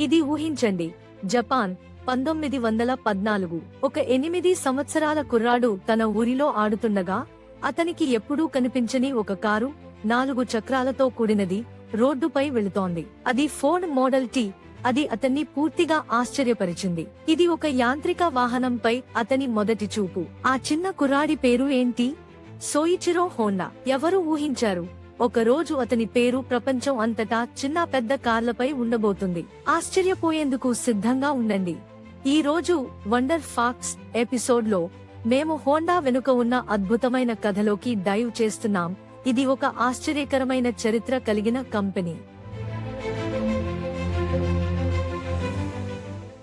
ఇది ఊహించండి. జపాన్ పంతొమ్మిది వందల పద్నాలుగు ఒక ఎనిమిది సంవత్సరాల కుర్రాడు తన ఊరిలో ఆడుతుండగా అతనికి ఎప్పుడూ కనిపించని ఒక కారు నాలుగు చక్రాలతో కూడినది రోడ్డుపై వెళుతోంది. అది ఫోర్డ్ మోడల్ టీ అది అతన్ని పూర్తిగా ఆశ్చర్యపరిచింది. ఇది ఒక యాంత్రిక వాహనంపై అతని మొదటి చూపు. ఆ చిన్న కుర్రాడి పేరు ఏంటి? Soichiro Honda. ఎవరు ఊహించారు? ఒకరోజు అతని పేరు ప్రపంచం అంతటా చిన్న పెద్ద కార్లపై ఉండబోతుంది. ఆశ్చర్యపోయేందుకు సిద్ధంగా ఉండండి. ఈ రోజు వండర్ ఫాక్స్ ఎపిసోడ్లో మేము హోండా వెనుక ఉన్న అద్భుతమైన కథలోకి డైవ్ చేస్తున్నాం. ఇది ఒక ఆశ్చర్యకరమైన చరిత్ర కలిగిన కంపెనీ.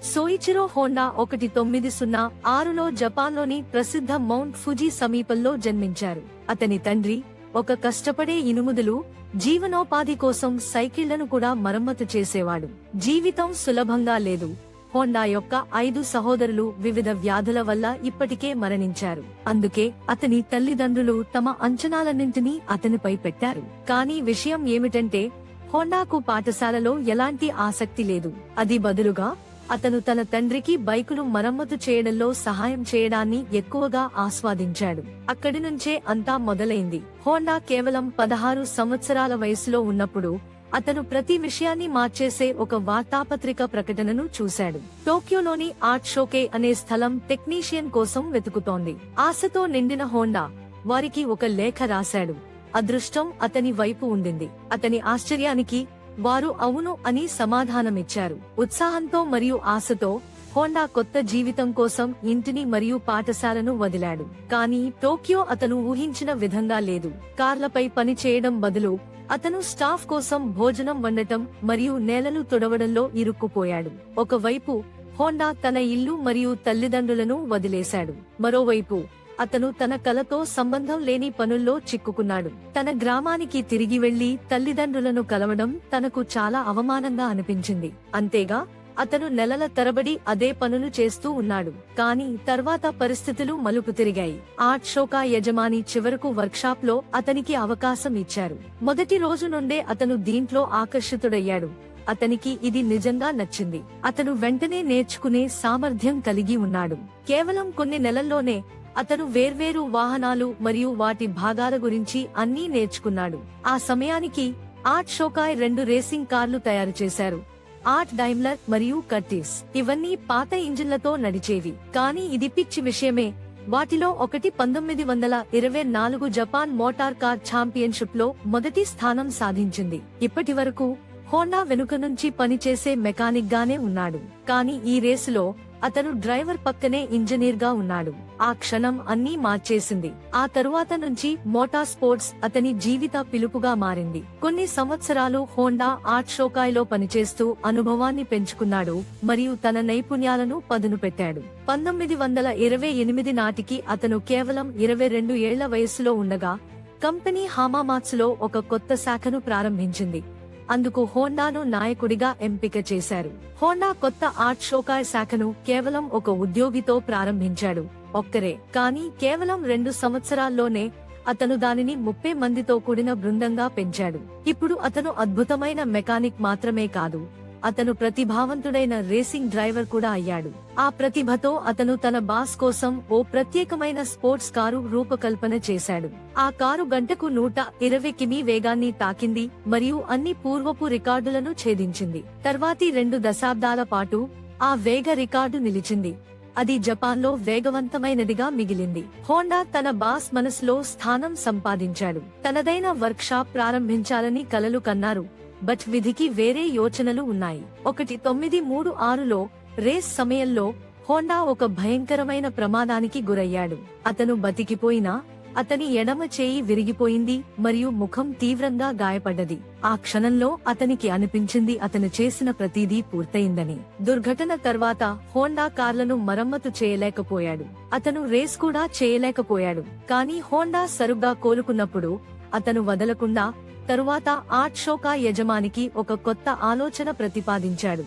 సోయిచిరో హోండా ఒకటి తొమ్మిది సున్నా ఆరులో జపాన్లోని ప్రసిద్ధ మౌంట్ ఫుజీ సమీపంలో జన్మించారు. అతని తండ్రి ఒక కష్టపడే ఇనుముదులు జీవనోపాధి కోసం సైకిళ్ళను కూడా మరమ్మతు చేసేవాడు. జీవితం సులభంగా లేదు. హోండా యొక్క ఐదు సహోదరులు వివిధ వ్యాధుల వల్ల ఇప్పటికే మరణించారు. అందుకే అతని తల్లిదండ్రులు తమ అంచనాలన్నింటినీ అతనిపై పెట్టారు. కానీ విషయం ఏమిటంటే హోండాకు పాఠశాలలో ఎలాంటి ఆసక్తి లేదు. అది బదులుగా అతను తన తండ్రికి బైకును మరమ్మతు చేయడంలో సహాయం చేయడాన్ని ఎక్కువగా ఆస్వాదించాడు. అక్కడి నుంచే అంతా మొదలైంది. హోండా కేవలం పదహారు సంవత్సరాల వయసులో ఉన్నప్పుడు అతను ప్రతి విషయాన్ని మార్చేసే ఒక వార్తాపత్రిక ప్రకటనను చూశాడు. టోక్యోలోని ఆర్ట్ షోకే అనే స్థలం టెక్నీషియన్ కోసం వెతుకుతోంది. ఆశతో నిండిన హోండా వారికి ఒక లేఖ రాశాడు. అదృష్టం అతని వైపు ఉండింది. అతని ఆశ్చర్యానికి వారు అవును అని సమాధానమిచ్చారు. ఉత్సాహంతో మరియు ఆశతో హోండా కొత్త జీవితం కోసం ఇంటిని మరియు పాఠశాలను వదిలాడు. కానీ టోక్యో అతను ఊహించిన విధంగా లేదు. కార్లపై పని చేయడం బదులు అతను స్టాఫ్ కోసం భోజనం వండటం మరియు నేలలు తొడవడంలో ఇరుక్కుపోయాడు. ఒకవైపు హోండా తన ఇల్లు మరియు తల్లిదండ్రులను వదిలేశాడు. మరోవైపు అతను తన కలతో సంబంధం లేని పనుల్లో చిక్కుకున్నాడు. తన గ్రామానికి తిరిగి వెళ్ళి తల్లిదండ్రులను కలవడం తనకు చాలా అవమానంగా అనిపించింది. అంతేగా అతను నెలల తరబడి అదే పనులు చేస్తూ ఉన్నాడు. కానీ తర్వాత పరిస్థితులు మలుపు తిరిగాయి. ఆర్ట్ షోకా యజమాని చివరకు వర్క్షాప్లో అతనికి అవకాశం ఇచ్చారు. మొదటి రోజు నుండే అతను దీంట్లో ఆకర్షితుడయ్యాడు. అతనికి ఇది నిజంగా నచ్చింది. అతను వెంటనే నేర్చుకునే సామర్థ్యం కలిగి ఉన్నాడు. కేవలం కొన్ని నెలల్లోనే అతను వేర్వేరు వాహనాలు మరియు వాటి భాగాల గురించి అన్నీ నేర్చుకున్నాడు. ఆ సమయానికి ఆర్ట్ షోకాయ్ రెండు రేసింగ్ కార్లు తయారు చేశారు. ఆర్ట్ డైమ్లర్ మరియు కర్టిస్ ఇవన్నీ పాత ఇంజిన్లతో నడిచేవి. కానీ ఇది పిచ్చి విషయమే. వాటిలో ఒకటి పంతొమ్మిది వందల ఇరవై నాలుగు జపాన్ మోటార్ కార్ ఛాంపియన్షిప్లో మొదటి స్థానం సాధించింది. ఇప్పటి వరకు హోండా వెనుక నుంచి పనిచేసే మెకానిక్ గానే ఉన్నాడు. కానీ ఈ రేసులో అతను డ్రైవర్ పక్కనే ఇంజనీర్గా ఉన్నాడు. ఆ క్షణం అన్నీ మార్చేసింది. ఆ తరువాత నుంచి మోటార్ స్పోర్ట్స్ అతని జీవిత పిలుపుగా మారింది. కొన్ని సంవత్సరాలు హోండా ఆర్ట్ షోకాయ్లో పనిచేస్తూ అనుభవాన్ని పెంచుకున్నాడు మరియు తన నైపుణ్యాలను పదును పెట్టాడు. పంతొమ్మిది వందల ఇరవై ఎనిమిది నాటికి అతను కేవలం ఇరవై రెండు ఏళ్ళ వయస్సులో ఉండగా కంపెనీ హామామాత్స్లో ఒక కొత్త శాఖను ప్రారంభించింది. అందుకు హోండాను నాయకుడిగా ఎంపిక చేశారు. హోండా కొత్త ఆర్ట్ షోకాయ్ శాఖను కేవలం ఒక ఉద్యోగితో ప్రారంభించాడు. ఒక్కరే కానీ కేవలం రెండు సంవత్సరాల్లోనే అతను దానిని ముప్పై మందితో కూడిన బృందంగా పెంచాడు. ఇప్పుడు అతను అద్భుతమైన మెకానిక్ మాత్రమే కాదు. అతను ప్రతిభావంతుడైన రేసింగ్ డ్రైవర్ కూడా అయ్యాడు. ఆ ప్రతిభతో అతను తన బాస్ కోసం ఓ ప్రత్యేకమైన స్పోర్ట్స్ కారు రూపకల్పన చేశాడు. ఆ కారు గంటకు నూట ఇరవై కిమీ వేగాన్ని తాకింది మరియు అన్ని పూర్వపు రికార్డులను ఛేదించింది. తర్వాతి రెండు దశాబ్దాల పాటు ఆ వేగ రికార్డు నిలిచింది. అది జపాన్లో వేగవంతమైనదిగా మిగిలింది. హోండా తన బాస్ మనసులో స్థానం సంపాదించాడు. తనదైన వర్క్షాప్ ప్రారంభించాలని కలలు కన్నారు. బట్ విధికి వేరే యోచనలు ఉన్నాయి. ఒకటి తొమ్మిది మూడు ఆరులో రేస్ సమయంలో హోండా ఒక భయంకరమైన ప్రమాదానికి గురయ్యాడు. అతను బతికిపోయినా అతని ఎడమ చేయి విరిగిపోయింది మరియు ముఖం తీవ్రంగా గాయపడ్డది. ఆ క్షణంలో అతనికి అనిపించింది అతను చేసిన ప్రతిదీ పూర్తయిందని. దుర్ఘటన తర్వాత హోండా కార్లను మరమ్మతు చేయలేకపోయాడు. అతను రేస్ కూడా చేయలేకపోయాడు. కానీ హోండా సరుగ్గా కోలుకున్నప్పుడు అతను వదలకుండా తరువాత ఆర్ట్ షోకా యజమానికి ఒక కొత్త ఆలోచన ప్రతిపాదించాడు.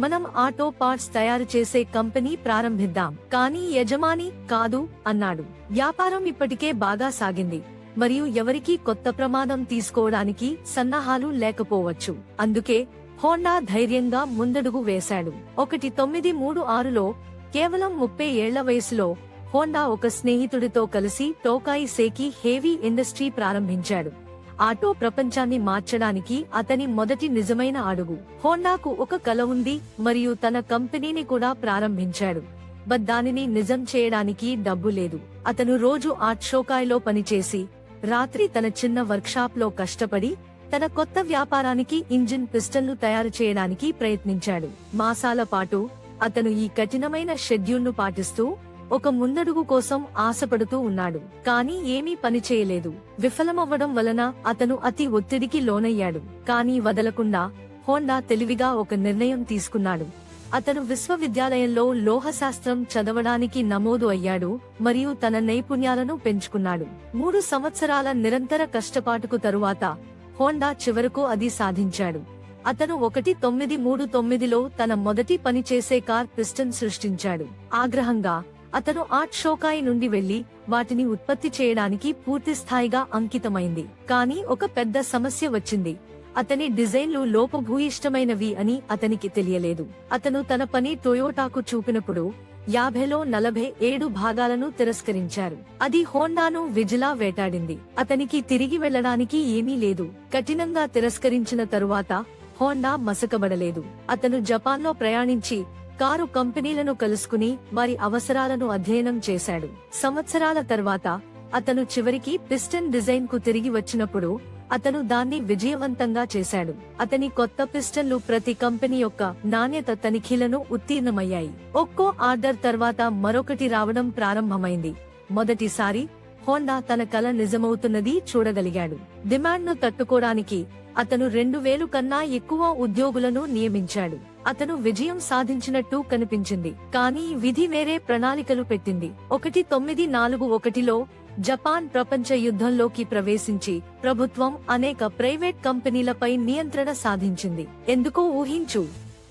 మనం ఆటో పార్ట్స్ తయారు చేసే కంపెనీ ప్రారంభిద్దాం. కానీ యజమాని కాదు అన్నాడు. వ్యాపారం ఇప్పటికే బాగా సాగింది. మరియు ఎవరికీ కొత్త ప్రమాదం తీసుకోవడానికి సన్నాహాలు లేకపోవచ్చు. అందుకే హోండా ధైర్యంగా ముందడుగు వేశాడు. ఒకటి తొమ్మిది మూడు ఆరులో కేవలం ముప్పై ఏళ్ళ వయసులో హోండా ఒక స్నేహితుడితో కలిసి టోకాయి సేకి హేవీ ఇండస్ట్రీ ప్రారంభించాడు. ఆటో ప్రపంచాన్ని మార్చడానికి అతని మొదటి నిజమైన అడుగు. హోండాకు ఒక కల ఉంది మరియు తన కంపెనీని కూడా ప్రారంభించాడు. బట్ దానిని నిజం చేయడానికి డబ్బు లేదు. అతను రోజు ఆర్ట్ షోకాయ్లో పనిచేసి రాత్రి తన చిన్న వర్క్షాప్లో కష్టపడి తన కొత్త వ్యాపారానికి ఇంజిన్ పిస్టన్లు తయారు చేయడానికి ప్రయత్నించాడు. మాసాల పాటు అతను ఈ కఠినమైన షెడ్యూల్ను పాటిస్తూ ఒక ముందడుగు కోసం ఆశపడుతూ ఉన్నాడు. కానీ ఏమీ పని చేయలేదు. విఫలమవ్వడం వలన అతను అతి ఒత్తిడికి లోనయ్యాడు. కానీ వదలకుండా హోండా తెలివిగా ఒక నిర్ణయం తీసుకున్నాడు. అతను విశ్వవిద్యాలయంలో లోహశాస్త్రం చదవడానికి నమోదు అయ్యాడు మరియు తన నైపుణ్యాలను పెంచుకున్నాడు. మూడు సంవత్సరాల నిరంతర కష్టపాటుకు తరువాత హోండా చివరకు అది సాధించాడు. అతను ఒకటి తొమ్మిది మూడు తొమ్మిదిలో తన మొదటి పని చేసే కార్ పిస్టన్ సృష్టించాడు. ఆగ్రహంగా అతను ఆర్ట్ షోకాయి నుండి వెళ్ళి వాటిని ఉత్పత్తి చేయడానికి పూర్తి స్థాయిగా అంకితమైంది. కానీ ఒక పెద్ద సమస్య వచ్చింది. అతని డిజైన్లు లోపభూయిష్టమైనవి అని అతనికి తెలియలేదు. అతను తన పని టొయోటాకు చూపినప్పుడు యాభైలో నలభై ఏడు భాగాలను తిరస్కరించారు. అది హోండాను విజిలా వేటాడింది. అతనికి తిరిగి వెళ్ళడానికి ఏమీ లేదు. కఠినంగా తిరస్కరించిన తరువాత హోండా మసకబడలేదు. అతను జపాన్లో ప్రయాణించి కారు కంపెనీలను కలుసుకుని వారి అవసరాలను అధ్యయనం చేశాడు. సంవత్సరాల తర్వాత అతను చివరికి పిస్టన్ డిజైన్కు తిరిగి వచ్చినప్పుడు అతను దాన్ని విజయవంతంగా చేశాడు. అతని కొత్త పిస్టన్లు ప్రతి కంపెనీ యొక్క నాణ్యత తనిఖీలను ఉత్తీర్ణమయ్యాయి. ఒక్కో ఆర్డర్ తర్వాత మరొకటి రావడం ప్రారంభమైంది. మొదటిసారి హోండా తన కల నిజమవుతున్నది చూడగలిగాడు. డిమాండ్ను తట్టుకోవడానికి అతను రెండు వేలు కన్నా ఎక్కువ ఉద్యోగులను నియమించాడు. అతను విజయం సాధించినట్టు కనిపించింది. కానీ విధి వేరే ప్రణాళికలు పెట్టింది. ఒకటి తొమ్మిది నాలుగు ఒకటిలో జపాన్ ప్రపంచ యుద్ధంలోకి ప్రవేశించి ప్రభుత్వం అనేక ప్రైవేట్ కంపెనీలపై నియంత్రణ సాధించింది. ఎందుకో ఊహించు.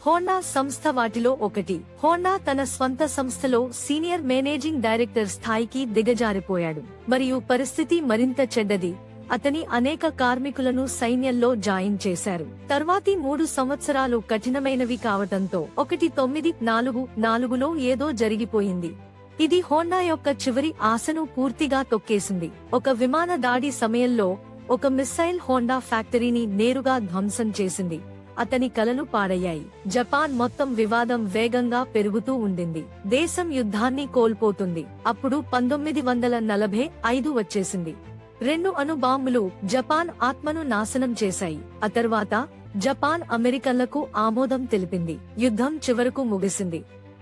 హోండా సంస్థ వాటిలో ఒకటి. హోండా తన స్వంత సంస్థలో సీనియర్ మేనేజింగ్ డైరెక్టర్ స్థాయికి దిగజారిపోయాడు. మరియు పరిస్థితి మరింత చెడ్డది. అతని అనేక కార్మికులను సైన్యంలో జాయిన్ చేశారు. తర్వాతి మూడు సంవత్సరాలు కఠినమైనవి కావటంతో ఒకటి తొమ్మిది నాలుగు నాలుగులో ఏదో జరిగిపోయింది. ఇది హోండా యొక్క చివరి ఆశను పూర్తిగా తొక్కేసింది. ఒక విమాన దాడి సమయంలో ఒక మిస్సైల్ హోండా ఫ్యాక్టరీని నేరుగా ధ్వంసం చేసింది. అతని కలలు పాడయ్యాయి. జపాన్ మొత్తం వివాదం వేగంగా పెరుగుతూ ఉండింది. దేశం యుద్ధాన్ని కోల్పోతుంది. అప్పుడు పంతొమ్మిది వందల నలభై ఐదు వచ్చేసింది. రెండు అణుబాంబులు జపాన్ ఆత్మను నాశనం చేశాయి. ఆ తర్వాత జపాన్ అమెరికన్లకు ఆమోదం తెలిపింది. యుద్ధం చివరకు ముగిసింది.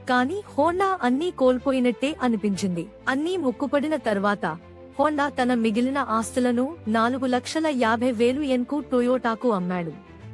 కానీ హోండా అన్నీ కోల్పోయినట్టే అనిపించింది. అన్నీ ముక్కుపడిన తర్వాత హోండా తన మిగిలిన ఆస్తులను నాలుగు లక్షల యాభై వేలు ఎన్కు టొయోటాకు అమ్మాడు.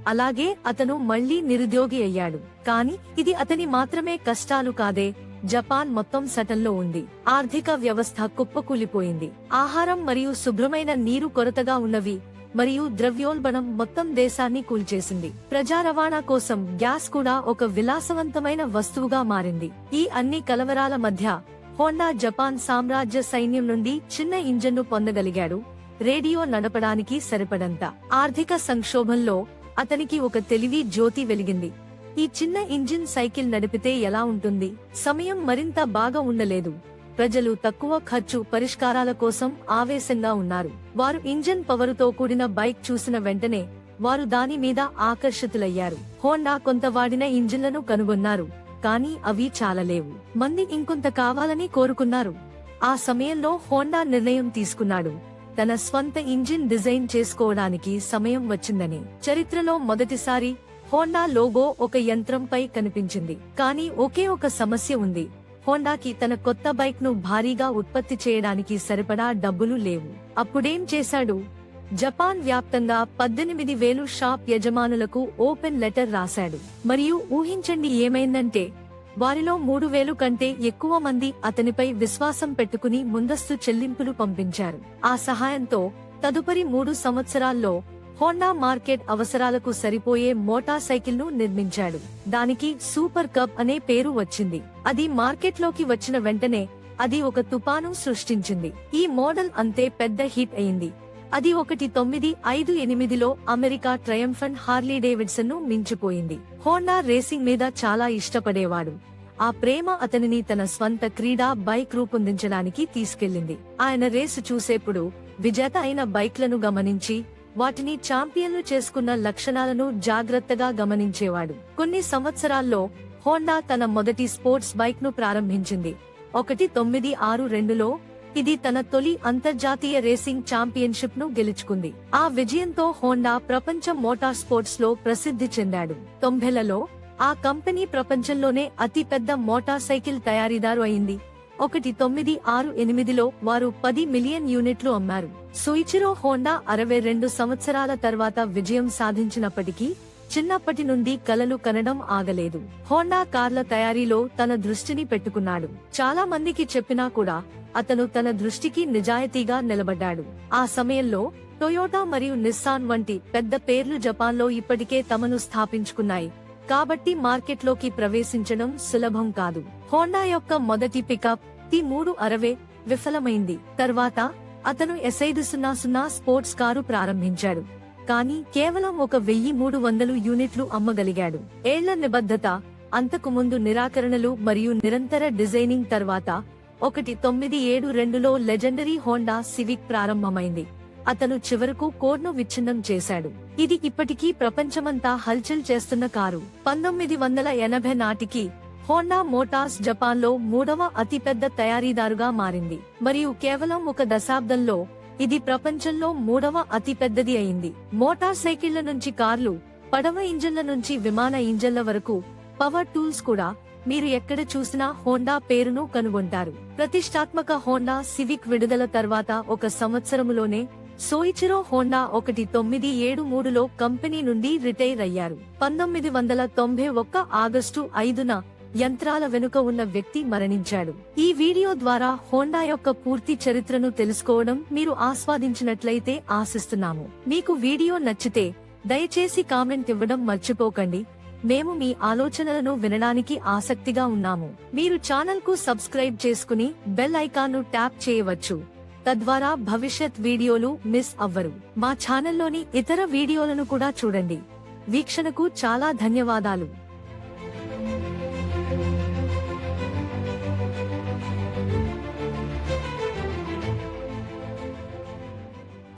అలాగే అతను మళ్ళీ నిరుద్యోగి అయ్యాడు. కాని ఇది అతని మాత్రమే కష్టాలు కాదే జపాన్ మొత్తం సటంలో ఉంది. ఆర్థిక వ్యవస్థ కుప్పకూలిపోయింది. ఆహారం మరియు శుభ్రమైన నీరు కొరతగా ఉన్నవి మరియు ద్రవ్యోల్బణం మొత్తం దేశాన్ని కూల్చేసింది. ప్రజా రవాణా కోసం గ్యాస్ కూడా ఒక విలాసవంతమైన వస్తువుగా మారింది. ఈ అన్ని కలవరాల మధ్య హోండా జపాన్ సామ్రాజ్య సైన్యం నుండి చిన్న ఇంజన్ను పొందగలిగాడు. రేడియో నడపడానికి సరిపడంత ఆర్థిక సంక్షోభంలో అతనికి ఒక తెలివి జ్యోతి వెలిగింది. ఈ చిన్న ఇంజిన్ సైకిల్ నడిపితే ఎలా ఉంటుంది? సమయం మరింత బాగా ఉండలేదు. ప్రజలు తక్కువ ఖర్చు పరిష్కారాల కోసం ఆవేశంగా ఉన్నారు. వారు ఇంజన్ పవరుతో కూడిన బైక్ చూసిన వెంటనే వారు దాని మీద ఆకర్షితులయ్యారు. హోండా కొంత వాడిన ఇంజిన్లను కనుగొన్నారు కానీ అవి చాలలేవు. మంది ఇంకొంత కావాలని కోరుకున్నారు. ఆ సమయంలో హోండా నిర్ణయం తీసుకున్నాడు. తన స్వంత ఇంజిన్ డిజైన్ చేసుకోవడానికి సమయం వచ్చిందని. చరిత్రలో మొదటిసారి హోండా లోగో ఒక యంత్రంపై కనిపించింది. కానీ ఒకే ఒక సమస్య ఉంది. హోండాకి తన కొత్త బైక్ను భారీగా ఉత్పత్తి చేయడానికి సరిపడా డబ్బులు లేవు. అప్పుడేం చేశాడు? జపాన్ వ్యాప్తంగా పద్దెనిమిది వేలు షాప్ యజమానులకు ఓపెన్ లెటర్ రాశాడు. మరియు ఊహించండి ఏమైందంటే వారిలో మూడు వేలు కంటే ఎక్కువ మంది అతనిపై విశ్వాసం పెట్టుకుని ముందస్తు చెల్లింపులు పంపించారు. ఆ సహాయంతో తదుపరి మూడు సంవత్సరాల్లో హోండా మార్కెట్ అవసరాలకు సరిపోయే మోటార్ సైకిల్ను నిర్మించాడు. దానికి సూపర్ కప్ అనే పేరు వచ్చింది. అది మార్కెట్లోకి వచ్చిన వెంటనే అది ఒక తుపాను సృష్టించింది. ఈ మోడల్ అంతే పెద్ద హిట్ అయింది. అది ఒకటి తొమ్మిది ఐదు ఎనిమిదిలో అమెరికా ట్రయంఫన్ హార్లీ డేవిడ్సన్ను మించిపోయింది. హోండా రేసింగ్ మీద చాలా ఇష్టపడేవాడు. ఆ ప్రేమ అతనిని తన స్వంత క్రీడా బైక్ రూపొందించడానికి తీసుకెళ్ళింది ఆయన రేసు చూసేప్పుడు విజేత అయిన బైక్లను గమనించి వాటిని ఛాంపియన్లు చేసుకున్న లక్షణాలను జాగ్రత్తగా గమనించేవాడు. కొన్ని సంవత్సరాల్లో హోండా తన మొదటి స్పోర్ట్స్ బైక్ను ప్రారంభించింది. ఒకటి తొమ్మిది ఆరు రెండులో ఇది తన తొలి అంతర్జాతీయ రేసింగ్ ఛాంపియన్షిప్ను గెలుచుకుంది. ఆ విజయంతో హోండా ప్రపంచ మోటార్ స్పోర్ట్స్లో ప్రసిద్ధి చెందాడు. తొంభైలలో ఆ కంపెనీ ప్రపంచంలోనే అతిపెద్ద మోటార్ సైకిల్ తయారీదారు అయింది. ఒకటి తొమ్మిది ఆరు ఎనిమిదిలో వారు పది మిలియన్ యూనిట్లు అమ్మారు. సుయిచిరో హోండా అరవై రెండు సంవత్సరాల తర్వాత విజయం సాధించినప్పటికీ చిన్నప్పటి నుండి కలలు కనడం ఆగలేదు. హోండా కార్ల తయారీలో తన దృష్టిని పెట్టుకున్నాడు. చాలా మందికి చెప్పినా కూడా అతను తన దృష్టికి నిజాయితీగా నిలబడ్డాడు. ఆ సమయంలో టొయోటా మరియు నిస్సాన్ వంటి పెద్ద పేర్లు జపాన్లో ఇప్పటికే తమను స్థాపించుకున్నాయి. కాబట్టి మార్కెట్లోకి ప్రవేశించడం సులభం కాదు. హోండా యొక్క మొదటి పికప్ టి మూడు అరవై విఫలమైంది. తర్వాత అతను ఎస్ఐదు సున్నా సున్నా స్పోర్ట్స్ కారు ప్రారంభించాడు. కానీ కేవలం ఒక వెయ్యి మూడు వందలు యూనిట్లు అమ్మగలిగాడు. ఏళ్ళ నిబద్ధత అంతకు ముందు నిరాకరణలు మరియు నిరంతర డిజైనింగ్ తర్వాత ఒకటి తొమ్మిది ఏడు రెండులో లెజెండరీ హోండా సివిక్ ప్రారంభమైంది. అతను చివరకు కోడ్ను విచ్ఛిన్నం చేశాడు. ఇది ఇప్పటికీ ప్రపంచమంతా హల్చల్ చేస్తున్న కారు. పంతొమ్మిది వందల ఎనభై నాటికి హోండా మోటార్స్ జపాన్లో మూడవ అతిపెద్ద తయారీదారుగా మారింది. మరియు కేవలం ఒక దశాబ్దంలో ఇది ప్రపంచంలో మూడవ అతిపెద్దది అయింది. మోటార్ సైకిళ్ళ నుంచి కార్లు పడవ ఇంజన్ల నుంచి విమాన ఇంజన్ల వరకు పవర్ టూల్స్ కూడా మీరు ఎక్కడ చూసినా హోండా పేరును కనుగొంటారు. ప్రతిష్టాత్మక హోండా సివిక్ విడుదల తర్వాత ఒక సంవత్సరములోనే సోయిచిరో హోండా ఒకటి తొమ్మిది ఏడు మూడులో కంపెనీ నుండి రిటైర్ అయ్యారు. పంతొమ్మిది వందల తొంభై ఒక్క ఆగస్టు ఐదున యంత్రాల వెనుక ఉన్న వ్యక్తి మరణించాడు. ఈ వీడియో ద్వారా హోండా యొక్క పూర్తి చరిత్రను తెలుసుకోవడం మీరు ఆస్వాదించినట్లయితే ఆశిస్తున్నాము. మీకు వీడియో నచ్చితే దయచేసి కామెంట్ ఇవ్వడం మర్చిపోకండి. మేము మీ ఆలోచనలను వినడానికి ఆసక్తిగా ఉన్నాము. మీరు ఛానల్కు సబ్స్క్రైబ్ చేసుకుని బెల్ ఐకాన్ను ట్యాప్ చేయవచ్చు. తద్వారా భవిష్యత్ వీడియోలు మిస్ అవ్వరు. మా ఛానల్లోని ఇతర వీడియోలను కూడా చూడండి. వీక్షణకు చాలా ధన్యవాదాలు.